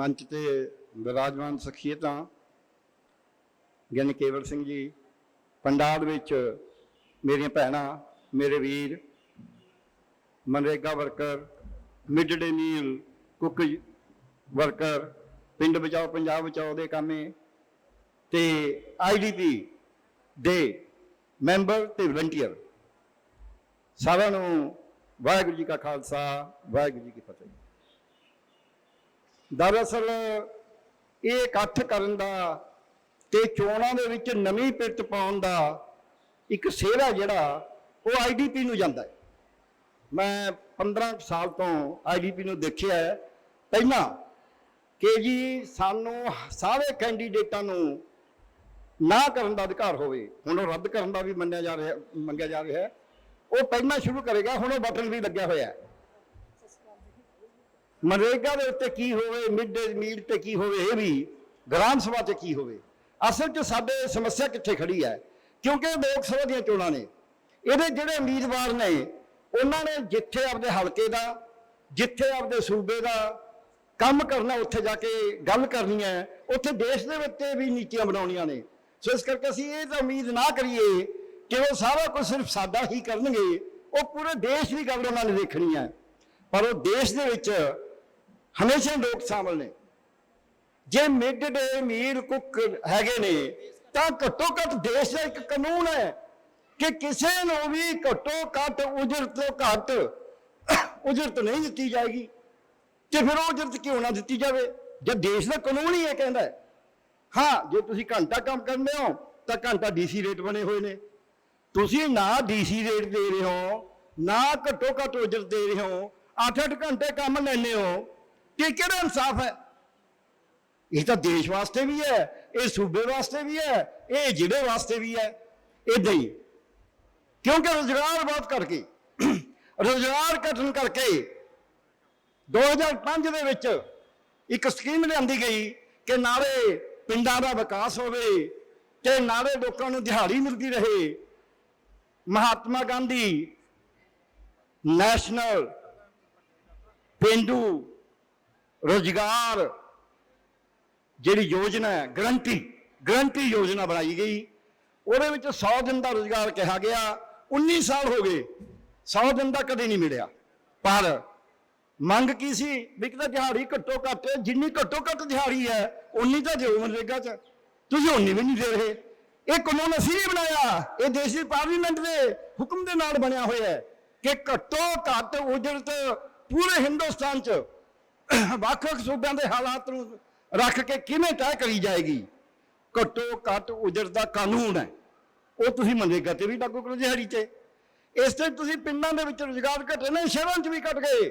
ਮੰਚ ਤੇ ਵਿਰਾਜਮਾਨ ਸ਼ਖੀਅਤਾਂ, ਗਿਆਨੀ ਕੇਵਲ ਸਿੰਘ ਜੀ, ਪੰਡਾਲ ਵਿੱਚ ਮੇਰੀਆਂ ਭੈਣਾਂ, ਮੇਰੇ ਵੀਰ, MNREGA worker mid day meal, cook worker, ਪਿੰਡ ਬਚਾਓ, ਪੰਜਾਬ ਬਚਾਓ ਦੇ ਕਾਮੇ ਤੇ ਆਈਡੀਪੀ ਦੇ ਮੈਂਬਰ ਤੇ ਵਲੰਟੀਅਰ। ਸਾਰਿਆਂ ਨੂੰ ਵਾਹਿਗੁਰੂ ਜੀ ਕਾ ਖਾਲਸਾ, ਵਾਹਿਗੁਰੂ ਜੀ ਕੀ ਫਤਿਹ। ਦਰਅਸਲ ਇਹ ਇਕੱਠ ਕਰਨ ਦਾ ਤੇ ਚੋਣਾਂ ਦੇ ਵਿੱਚ ਨਵੀਂ ਪਿਰਤ ਪਾਉਣ ਦਾ ਇੱਕ ਸੇਰਾ ਜਿਹੜਾ, ਉਹ ਆਈਡੀਪੀ ਨੂੰ ਜਾਂਦਾ ਹੈ। ਮੈਂ 15 ਕੁ ਸਾਲ ਤੋਂ ਆਈਡੀਪੀ ਨੂੰ ਦੇਖਿਆ ਹੈ। ਪਹਿਲਾਂ ਕਿ ਜੀ ਸਾਨੂੰ ਸਾਰੇ ਕੈਂਡੀਡੇਟਾਂ ਨੂੰ ਨਾ ਕਰਨ ਦਾ ਅਧਿਕਾਰ ਹੋਵੇ, ਹੁਣ ਉਹ ਰੱਦ ਕਰਨ ਦਾ ਵੀ ਮੰਨਿਆ ਜਾ ਰਿਹਾ, ਮੰਗਿਆ ਜਾ ਰਿਹਾ ਹੈ। ਉਹ ਪਹਿਲਾਂ ਸ਼ੁਰੂ ਕਰੇਗਾ, ਹੁਣ ਉਹ ਬਟਨ ਵੀ ਲੱਗਿਆ ਹੋਇਆ ਹੈ। ਮਨਰੇਗਾ ਦੇ ਉੱਤੇ ਕੀ ਹੋਵੇ ਮਿਡ ਡੇ ਮੀਲ ਤੇ ਕੀ ਹੋਵੇ, ਇਹ ਵੀ ਗ੍ਰਾਮ ਸਭਾ ਤੇ ਕੀ ਹੋਵੇ। ਅਸਲ 'ਚ ਸਾਡੇ ਸਮੱਸਿਆ ਕਿੱਥੇ ਖੜੀ ਹੈ? ਕਿਉਂਕਿ ਲੋਕ ਸਭਾ ਦੀਆਂ ਚੋਣਾਂ ਨੇ। ਇਹਦੇ ਜਿਹੜੇ ਉਮੀਦਵਾਰ ਨੇ, ਉਹਨਾਂ ਨੇ ਜਿੱਥੇ ਆਪਦੇ ਹਲਕੇ ਦਾ, ਜਿੱਥੇ ਆਪਦੇ ਸੂਬੇ ਦਾ ਕੰਮ ਕਰਨਾ, ਉੱਥੇ ਜਾ ਕੇ ਗੱਲ ਕਰਨੀ ਹੈ, ਉੱਥੇ ਦੇਸ਼ ਦੇ ਉੱਤੇ ਵੀ ਨੀਤੀਆਂ ਬਣਾਉਣੀਆਂ ਨੇ। ਸੋ ਇਸ ਕਰਕੇ ਅਸੀਂ ਇਹ ਤਾਂ ਉਮੀਦ ਨਾ ਕਰੀਏ ਕਿ ਉਹ ਸਾਰਾ ਕੁਝ ਸਿਰਫ ਸਾਡਾ ਹੀ ਕਰਨਗੇ, ਉਹ ਪੂਰੇ ਦੇਸ਼ ਦੀ ਗੱਲ ਉਹਨਾਂ ਨੇ ਦੇਖਣੀ ਹੈ। ਪਰ ਉਹ ਦੇਸ਼ ਦੇ ਵਿੱਚ ਹਮੇਸ਼ਾ ਲੋਕ ਸ਼ਾਮਲ ਨੇ। ਜੇ ਮਿਡ ਡੇ ਮੀਲ ਕੁੱਕ ਹੈਗੇ ਨੇ, ਤਾਂ ਘੱਟੋ ਘੱਟ ਦੇਸ਼ ਦਾ ਇੱਕ ਕਾਨੂੰਨ ਹੈ ਕਿ ਕਿਸੇ ਨੂੰ ਵੀ ਘੱਟੋ ਘੱਟ ਉਜਰਤ ਤੋਂ ਘੱਟ ਉਜਰਤ ਨਹੀਂ ਦਿੱਤੀ ਜਾਏਗੀ। ਤੇ ਫਿਰ ਉਹ ਉਜਰਤ ਕਿਉਂ ਨਾ ਦਿੱਤੀ ਜਾਵੇ? ਜੇ ਦੇਸ਼ ਦਾ ਕਾਨੂੰਨ ਹੀ ਇਹ ਕਹਿੰਦਾ ਹੈ, ਹਾਂ, ਜੇ ਤੁਸੀਂ ਘੰਟਾ ਕੰਮ ਕਰਦੇ ਹੋ, ਤਾਂ ਘੰਟਾ ਡੀਸੀ ਰੇਟ ਬਣੇ ਹੋਏ ਨੇ। ਤੁਸੀਂ ਨਾ ਡੀਸੀ ਰੇਟ ਦੇ ਰਹੇ ਹੋ, ਨਾ ਘੱਟੋ ਘੱਟ ਉਜਰਤ ਦੇ ਰਹੇ ਹੋ 8-8 ਘੰਟੇ ਕੰਮ ਲੈਂਦੇ ਹੋ ਕਿ ਕਿਹੜਾ ਇਨਸਾਫ ਹੈ? ਇਹ ਤਾਂ ਦੇਸ਼ ਵਾਸਤੇ ਵੀ ਹੈ, ਇਹ ਸੂਬੇ ਵਾਸਤੇ ਵੀ ਹੈ, ਇਹ ਜ਼ਿਲ੍ਹੇ ਵਾਸਤੇ ਵੀ ਹੈ ਇਦਾਂ ਹੀ। ਕਿਉਂਕਿ ਰੋਜ਼ਗਾਰ ਬਹੁਤ ਕਰਕੇ ਰੋਜ਼ਗਾਰ ਘਟਣ ਕਰਕੇ 2005 ਦੇ ਵਿੱਚ ਇੱਕ ਸਕੀਮ ਲਿਆਂਦੀ ਗਈ ਕਿ ਨਾਲੇ ਪਿੰਡਾਂ ਦਾ ਵਿਕਾਸ ਹੋਵੇ, ਤੇ ਨਾਲੇ ਲੋਕਾਂ ਨੂੰ ਦਿਹਾੜੀ ਮਿਲਦੀ ਰਹੇ। ਮਹਾਤਮਾ ਗਾਂਧੀ ਨੈਸ਼ਨਲ ਪਿੰਡੂ ਰੋਜ਼ਗਾਰ। ਜਿਹੜੀ ਯੋਜਨਾ ਹੈ ਗਰੰਟੀ ਗਰੰਟੀ ਯੋਜਨਾ ਬਣਾਈ ਗਈ। ਉਹਦੇ ਵਿੱਚ 100 ਦਿਨ ਦਾ ਰੋਜ਼ਗਾਰ ਕਿਹਾ ਗਿਆ। 19 ਸਾਲ ਹੋ ਗਏ 100 ਦਿਨ ਦਾ ਕਦੇ ਨਹੀਂ ਮਿਲਿਆ। ਪਰ ਮੰਗ ਕੀ ਸੀ? ਵੀ ਕਿਤਾ ਦਿਹਾੜੀ ਘੱਟੋ ਘੱਟ, ਜਿੰਨੀ ਘੱਟੋ ਘੱਟ ਦਿਹਾੜੀ ਹੈ ਉਨੀ ਤਾਂ ਦਿਓ ਮਨਰੇਗਾ ਚ। ਤੁਸੀਂ ਉਨੀ ਵੀ ਨਹੀਂ ਦੇ ਰਹੇ। ਇਹ ਕਾਨੂੰਨ ਅਸੀਂ ਨਹੀਂ ਬਣਾਇਆ। ਇਹ ਦੇਸ਼ ਦੀ ਪਾਰਲੀਮੈਂਟ ਦੇ ਹੁਕਮ ਦੇ ਨਾਲ ਬਣਿਆ ਹੋਇਆ ਹੈ ਕਿ ਘੱਟੋ ਘੱਟ ਉਜਰਤ ਪੂਰੇ ਹਿੰਦੁਸਤਾਨ ਚ ਵੱਖ-ਵੱਖ ਸੂਬਿਆਂ ਦੇ ਹਾਲਾਤ ਨੂੰ ਰੱਖ ਕੇ ਕਿਵੇਂ ਤੈਅ ਕਰੀ ਜਾਏਗੀ? ਘੱਟੋ ਘੱਟ ਉਜਰਤ ਦਾ ਕਾਨੂੰਨ ਹੈ। ਉਹ ਤੁਸੀਂ ਮਨਰੇਗਾ ਤੇ ਵੀ ਲਾਗੂ ਕਰੋ ਦਿਹਾੜੀ ਤੇ। ਇਸ ਤੇ ਤੁਸੀਂ ਪਿੰਡਾਂ ਦੇ ਵਿੱਚ ਰੁਜ਼ਗਾਰ ਘਟੇ ਨੇ, ਸ਼ਹਿਰਾਂ 'ਚ ਵੀ ਘਟ ਗਏ।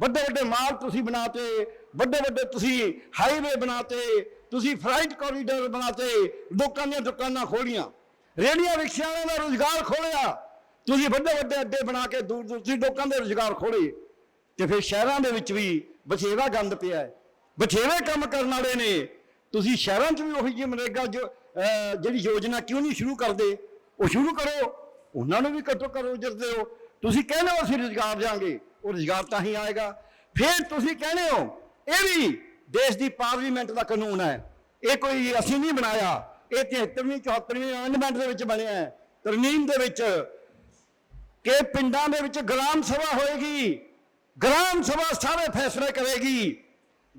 ਵੱਡੇ ਵੱਡੇ ਮਾਲ ਤੁਸੀਂ ਬਣਾਤੇ ਵੱਡੇ ਵੱਡੇ ਤੁਸੀਂ ਹਾਈਵੇ ਬਣਾਤੇ, ਤੁਸੀਂ ਫਲਾਈਟ ਕੋਰੀਡੋਰ ਬਣਾਤੇ, ਲੋਕਾਂ ਦੀਆਂ ਦੁਕਾਨਾਂ ਖੋਲੀਆਂ। ਰੇੜੀਆਂ ਰਿਕਸ਼ਿਆਂ ਦਾ ਰੁਜ਼ਗਾਰ ਖੋਲਿਆ। ਤੁਸੀਂ ਵੱਡੇ ਵੱਡੇ ਅੱਡੇ ਬਣਾ ਕੇ ਦੂਰ ਦੂਰ ਤੁਸੀਂ ਲੋਕਾਂ ਦੇ ਰੁਜ਼ਗਾਰ ਖੋਲੇ। ਤੇ ਫਿਰ ਸ਼ਹਿਰਾਂ ਦੇ ਵਿੱਚ ਵੀ ਬਥੇਰਾ ਗੰਦ ਪਿਆ ਹੈ। ਬਥੇਰੇ ਕੰਮ ਕਰਨ ਵਾਲੇ ਨੇ। ਤੁਸੀਂ ਸ਼ਹਿਰਾਂ 'ਚ ਵੀ ਉਹੀ ਜਿਹੀ ਮਨਰੇਗਾ ਜੋ ਜਿਹੜੀ ਯੋਜਨਾ ਕਿਉਂ ਨਹੀਂ ਸ਼ੁਰੂ ਕਰਦੇ? ਉਹ ਸ਼ੁਰੂ ਕਰੋ। ਉਹਨਾਂ ਨੂੰ ਵੀ ਘੱਟੋ ਕਰੋ ਉਜਰ ਦਿਓ। ਤੁਸੀਂ ਕਹਿੰਦੇ ਹੋ ਅਸੀਂ ਰੁਜ਼ਗਾਰ ਦਿਆਂਗੇ। ਉਹ ਰੁਜ਼ਗਾਰ ਤਾਂ ਹੀ ਆਏਗਾ। ਫਿਰ ਤੁਸੀਂ ਕਹਿੰਦੇ ਹੋ, ਇਹ ਵੀ ਦੇਸ਼ ਦੀ ਪਾਰਲੀਮੈਂਟ ਦਾ ਕਾਨੂੰਨ ਹੈ। ਇਹ ਕੋਈ ਅਸੀਂ ਨਹੀਂ ਬਣਾਇਆ। ਇਹ 73ਵੀਂ 74ਵੀਂ ਅਮੈਂਡਮੈਂਟ ਦੇ ਵਿੱਚ ਬਣਿਆ ਹੈ। ਤਰਮੀਮ ਦੇ ਵਿੱਚ, ਕਿ ਪਿੰਡਾਂ ਦੇ ਵਿੱਚ ਗ੍ਰਾਮ ਸਭਾ ਹੋਏਗੀ। ਗ੍ਰਾਮ ਸਭਾ ਸਾਰੇ ਫੈਸਲੇ ਕਰੇਗੀ।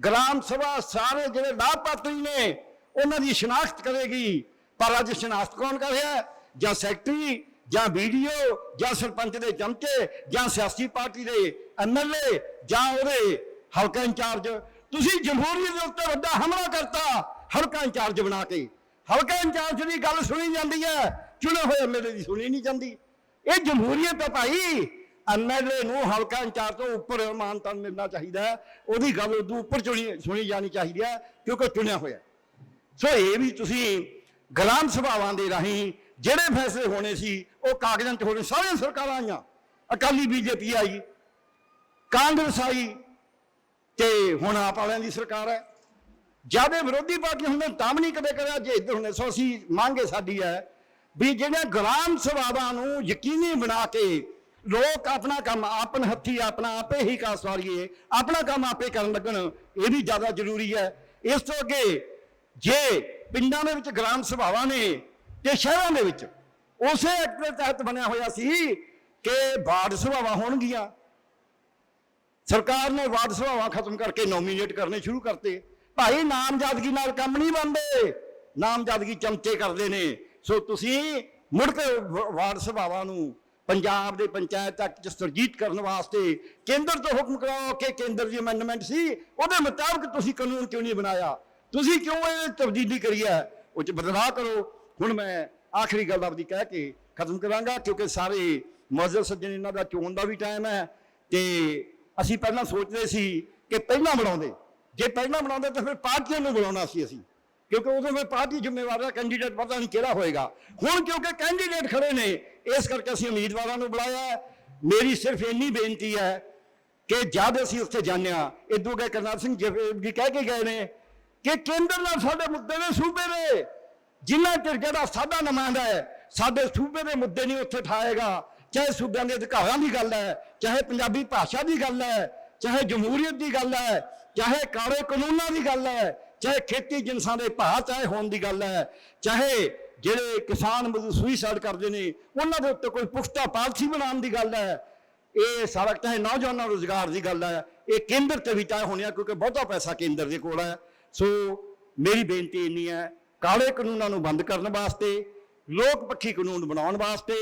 ਗ੍ਰਾਮ ਸਭਾ ਸਾਰੇ ਜਿਹੜੇ ਲਾਭਪਾਤਰੀ ਨੇ, ਉਹਨਾਂ ਦੀ ਸ਼ਨਾਖਤ ਕਰੇਗੀ। ਪਰ ਅੱਜ ਸ਼ਨਾਖਤ ਕੌਣ ਕਰ ਰਿਹਾ? ਜਾਂ ਸੈਕਟਰੀ, ਜਾਂ ਵੀਡੀਓ ਜਾਂ ਸਰਪੰਚ ਦੇ ਚਮਚੇ, ਜਾਂ ਸਿਆਸੀ ਪਾਰਟੀ ਦੇ ਐਮਐਲਏ ਜਾਂ ਉਹਦੇ ਹਲਕਾ ਇੰਚਾਰਜ। ਤੁਸੀਂ ਜਮਹੂਰੀਅਤ ਦੇ ਉੱਤੇ ਵੱਡਾ ਹਮਲਾ ਕਰਤਾ, ਹਲਕਾ ਇੰਚਾਰਜ ਬਣਾ ਕੇ। ਹਲਕਾ ਇੰਚਾਰਜ ਦੀ ਗੱਲ ਸੁਣੀ ਜਾਂਦੀ ਹੈ। ਚੁਣੇ ਹੋਏ ਐਮਐਲਏ ਦੀ ਸੁਣੀ ਨਹੀਂ ਜਾਂਦੀ। ਇਹ ਜਮਹੂਰੀਅਤ ਹੈ ਭਾਈ। ਐਮਐਲਏ ਨੂੰ ਹਲਕਾ ਇੰਚਾਰਜ ਤੋਂ ਉੱਪਰ ਮਾਨਤਾ ਮਿਲਣਾ ਚਾਹੀਦਾ ਹੈ। ਉਹਦੀ ਗੱਲ ਉਦੋਂ ਉੱਪਰ ਚੁਣੀ ਸੁਣੀ ਜਾਣੀ ਚਾਹੀਦੀ ਹੈ, ਕਿਉਂਕਿ ਚੁਣਿਆ ਹੋਇਆ ਸੋ ਇਹ ਵੀ ਤੁਸੀਂ ਗੁਲਾਮ ਸਭਾਵਾਂ ਦੇ ਰਾਹੀਂ ਜਿਹੜੇ ਫੈਸਲੇ ਹੋਣੇ ਸੀ, ਉਹ ਕਾਗਜ਼ਾਂ 'ਚ ਹੋਣੇ, ਸਾਰੀਆਂ ਸਰਕਾਰਾਂ ਆਈਆਂ। ਅਕਾਲੀ ਬੀਜੇਪੀ ਆਈ, ਕਾਂਗਰਸ ਆਈ, ਤੇ ਹੁਣ ਆਪ ਵਾਲਿਆਂ ਦੀ ਸਰਕਾਰ ਹੈ। ਜ਼ਿਆਦਾ ਵਿਰੋਧੀ ਪਾਰਟੀਆਂ ਹੁੰਦੇ ਤਾਂ ਵੀ ਨਹੀਂ ਕਦੇ ਕਰਿਆ ਜੇ ਇੱਧਰ ਹੁੰਦੇ। ਸੋ ਅਸੀਂ ਮੰਗੇ ਸਾਡੀ ਹੈ ਵੀ ਜਿਹੜੀਆਂ ਗੁਲਾਮ ਸਭਾਵਾਂ ਨੂੰ ਯਕੀਨੀ ਬਣਾ ਕੇ ਲੋਕ ਆਪਣਾ ਕੰਮ ਆਪਨ ਹੱਥੀ ਆਪਣਾ ਆਪੇ ਹੀ ਕਾਸ ਵਾਲੀਏ ਆਪਣਾ ਕੰਮ ਆਪੇ ਕਰਨ ਲੱਗਣ, ਇਹ ਵੀ ਜ਼ਿਆਦਾ ਜ਼ਰੂਰੀ ਹੈ। ਇਸ ਤੋਂ ਅੱਗੇ ਜੇ ਪਿੰਡਾਂ ਦੇ ਵਿੱਚ ਗ੍ਰਾਮ ਸਭਾਵਾਂ ਨੇ ਤੇ ਸ਼ਹਿਰਾਂ ਦੇ ਵਿੱਚ, ਉਸੇ ਐਕਟ ਦੇ ਤਹਿਤ ਬਣਿਆ ਹੋਇਆ ਸੀ ਕਿ ਵਾਰਡ ਸਭਾਵਾਂ ਹੋਣਗੀਆਂ। ਸਰਕਾਰ ਨੇ ਵਾਰਡ ਸਭਾਵਾਂ ਖਤਮ ਕਰਕੇ ਨੋਮੀਨੇਟ ਕਰਨੇ ਸ਼ੁਰੂ ਕਰਤੇ। ਭਾਈ, ਨਾਮਜ਼ਦਗੀ ਨਾਲ ਕੰਮ ਨਹੀਂ ਬਣਦੇ। ਨਾਮਜ਼ਦਗੀ ਚਮਚੇ ਕਰਦੇ ਨੇ। ਸੋ ਤੁਸੀਂ ਮੁੜ ਕੇ ਵਾਰਡ ਸਭਾਵਾਂ ਨੂੰ ਪੰਜਾਬ ਦੇ ਪੰਚਾਇਤ ਤੱਕ ਚ ਸੁਰਜੀਤ ਕਰਨ ਵਾਸਤੇ ਕੇਂਦਰ ਤੋਂ ਹੁਕਮ ਕਰਾਓ ਕਿ ਕੇਂਦਰ ਦੀ ਅਮੈਂਡਮੈਂਟ ਸੀ, ਉਹਦੇ ਮੁਤਾਬਕ ਤੁਸੀਂ ਕਾਨੂੰਨ ਕਿਉਂ ਨਹੀਂ ਬਣਾਇਆ? ਤੁਸੀਂ ਕਿਉਂ ਇਹ ਤਬਦੀਲੀ ਕਰੀ ਹੈ? ਉਹ ਚ ਬਦਲਾਅ ਕਰੋ। ਹੁਣ ਮੈਂ ਆਖਰੀ ਗੱਲ ਆਪਦੀ ਕਹਿ ਕੇ ਖਤਮ ਕਰਾਂਗਾ, ਕਿਉਂਕਿ ਸਾਰੇ ਮੌਜੂਦ ਸੱਜਣ ਇਹਨਾਂ ਦਾ ਚੋਣ ਦਾ ਵੀ ਟਾਈਮ ਹੈ ਤੇ ਅਸੀਂ ਪਹਿਲਾਂ ਸੋਚਦੇ ਸੀ ਕਿ ਪਹਿਲਾਂ ਬਣਾਉਂਦੇ। ਜੇ ਪਹਿਲਾਂ ਬਣਾਉਂਦੇ ਤਾਂ ਫਿਰ ਪਾਰਟੀਆਂ ਨੂੰ ਬੁਲਾਉਣਾ ਸੀ ਅਸੀਂ। ਕਿਉਂਕਿ ਉਦੋਂ ਫਿਰ ਪਾਰਟੀ ਜ਼ਿੰਮੇਵਾਰ ਹੈ ਕੈਂਡੀਡੇਟ ਪਤਾ ਨਹੀਂ ਕਿਹੜਾ ਹੋਏਗਾ। ਹੁਣ ਕਿਉਂਕਿ ਕੈਂਡੀਡੇਟ ਖੜੇ ਨੇ, ਇਸ ਕਰਕੇ ਅਸੀਂ ਉਮੀਦਵਾਰਾਂ ਨੂੰ ਬੁਲਾਇਆ ਮੇਰੀ ਸਿਰਫ ਇੰਨੀ ਬੇਨਤੀ ਹੈ ਕਿ ਜਦ ਅਸੀਂ ਉੱਥੇ ਜਾਂਦੇ ਹਾਂ ਇਦੋਂ ਗਏ ਕਰਨਾਲ ਸਿੰਘ ਜੀ ਕਹਿ ਕੇ ਗਏ ਨੇ ਕਿ ਕੇਂਦਰ ਨਾਲ ਸਾਡੇ ਮੁੱਦੇ ਨੇ ਸੂਬੇ ਦੇ, ਜਿੰਨਾ ਚਿਰ ਜਿਹੜਾ ਸਾਡਾ ਨੁਮਾਇੰਦਾ ਹੈ, ਸਾਡੇ ਸੂਬੇ ਦੇ ਮੁੱਦੇ ਨਹੀਂ ਉੱਥੇ ਠਾਏਗਾ। ਚਾਹੇ ਸੂਬਿਆਂ ਦੇ ਅਧਿਕਾਰਾਂ ਦੀ ਗੱਲ ਹੈ, ਚਾਹੇ ਪੰਜਾਬੀ ਭਾਸ਼ਾ ਦੀ ਗੱਲ ਹੈ, ਚਾਹੇ ਜਮਹੂਰੀਅਤ ਦੀ ਗੱਲ ਹੈ, ਚਾਹੇ ਕਾਲੇ ਕਾਨੂੰਨਾਂ ਦੀ ਗੱਲ ਹੈ ਚਾਹੇ ਖੇਤੀ ਜਿਨਸਾਂ ਦੇ ਭਾਅ ਤੈਅ ਹੋਣ ਦੀ ਗੱਲ ਹੈ, ਚਾਹੇ ਜਿਹੜੇ ਕਿਸਾਨ ਮਜ਼ਦੂਰ ਸੁਈਸਾਈਡ ਕਰਦੇ ਨੇ, ਉਹਨਾਂ ਦੇ ਉੱਤੇ ਕੋਈ ਪੁਖਤਾ ਪਾਲਿਸੀ ਬਣਾਉਣ ਦੀ ਗੱਲ ਹੈ। ਇਹ ਸਾਰਾ ਚਾਹੇ ਨੌਜਵਾਨਾਂ ਨੂੰ ਰੁਜ਼ਗਾਰ ਦੀ ਗੱਲ ਹੈ, ਇਹ ਕੇਂਦਰ ਤੇ ਵੀ ਤੈਅ ਹੋਣੀ ਹੈ ਕਿਉਂਕਿ ਬਹੁਤਾ ਪੈਸਾ ਕੇਂਦਰ ਦੇ ਕੋਲ ਹੈ। ਸੋ ਮੇਰੀ ਬੇਨਤੀ ਇੰਨੀ ਹੈ, ਕਾਲੇ ਕਾਨੂੰਨਾਂ ਨੂੰ ਬੰਦ ਕਰਨ ਵਾਸਤੇ, ਲੋਕ ਪੱਖੀ ਕਾਨੂੰਨ ਬਣਾਉਣ ਵਾਸਤੇ,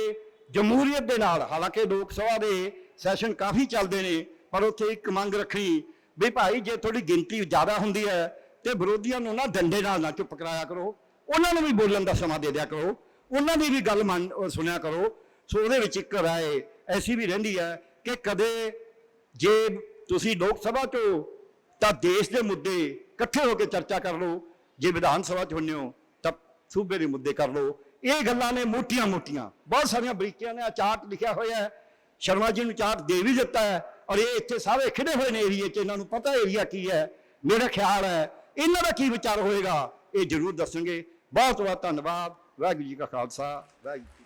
ਜਮਹੂਰੀਅਤ ਦੇ ਨਾਲ, ਹਾਲਾਂਕਿ ਲੋਕ ਸਭਾ ਦੇ ਸੈਸ਼ਨ ਕਾਫੀ ਚੱਲਦੇ ਨੇ, ਪਰ ਉੱਥੇ ਇੱਕ ਮੰਗ ਰੱਖਣੀ ਵੀ ਭਾਈ, ਜੇ ਤੁਹਾਡੀ ਗਿਣਤੀ ਜ਼ਿਆਦਾ ਹੁੰਦੀ ਹੈ ਤੇ ਵਿਰੋਧੀਆਂ ਨੂੰ ਨਾ ਡੰਡੇ ਨਾਲ ਨਾ ਚੁੱਪ ਕਰਾਇਆ ਕਰੋ। ਉਹਨਾਂ ਨੂੰ ਵੀ ਬੋਲਣ ਦਾ ਸਮਾਂ ਦੇ ਦਿਆ ਕਰੋ। ਉਹਨਾਂ ਦੀ ਵੀ ਗੱਲ ਮੰਨ ਸੁਣਿਆ ਕਰੋ। ਸੋ ਉਹਦੇ ਵਿੱਚ ਇੱਕ ਰਾਏ ਐਸੀ ਵੀ ਰਹਿੰਦੀ ਹੈ ਕਿ ਕਦੇ ਜੇ ਤੁਸੀਂ ਲੋਕ ਸਭਾ ਚੋਂ ਤਾਂ ਦੇਸ਼ ਦੇ ਮੁੱਦੇ ਇਕੱਠੇ ਹੋ ਕੇ ਚਰਚਾ ਕਰ ਲਓ, ਜੇ ਵਿਧਾਨ ਸਭਾ ਚ ਹੁੰਦੇ ਹੋ ਤਾਂ ਸੂਬੇ ਦੇ ਮੁੱਦੇ ਕਰ ਲਓ। ਇਹ ਗੱਲਾਂ ਨੇ ਮੋਟੀਆਂ ਮੋਟੀਆਂ। ਬਹੁਤ ਸਾਰੀਆਂ ਬਰੀਕੀਆਂ ਨੇ ਆ ਚਾਰਟ ਲਿਖਿਆ ਹੋਇਆ ਹੈ। ਸ਼ਰਮਾ ਜੀ ਨੂੰ ਚਾਰਟ ਦੇ ਵੀ ਦਿੱਤਾ ਹੈ। ਔਰ ਇਹ ਇੱਥੇ ਸਾਰੇ ਖਿੜੇ ਹੋਏ ਨੇ ਏਰੀਏ 'ਚ, ਇਹਨਾਂ ਨੂੰ ਪਤਾ ਏਰੀਆ ਕੀ ਹੈ। ਮੇਰਾ ਖਿਆਲ ਹੈ ਇਹਨਾਂ ਦਾ ਕੀ ਵਿਚਾਰ ਹੋਏਗਾ? ਇਹ ਜ਼ਰੂਰ ਦੱਸਣਗੇ। ਬਹੁਤ ਬਹੁਤ ਧੰਨਵਾਦ। ਵਾਹਿਗੁਰੂ ਜੀ ਕਾ ਖਾਲਸਾ। ਵਾਹਿਗੁਰੂ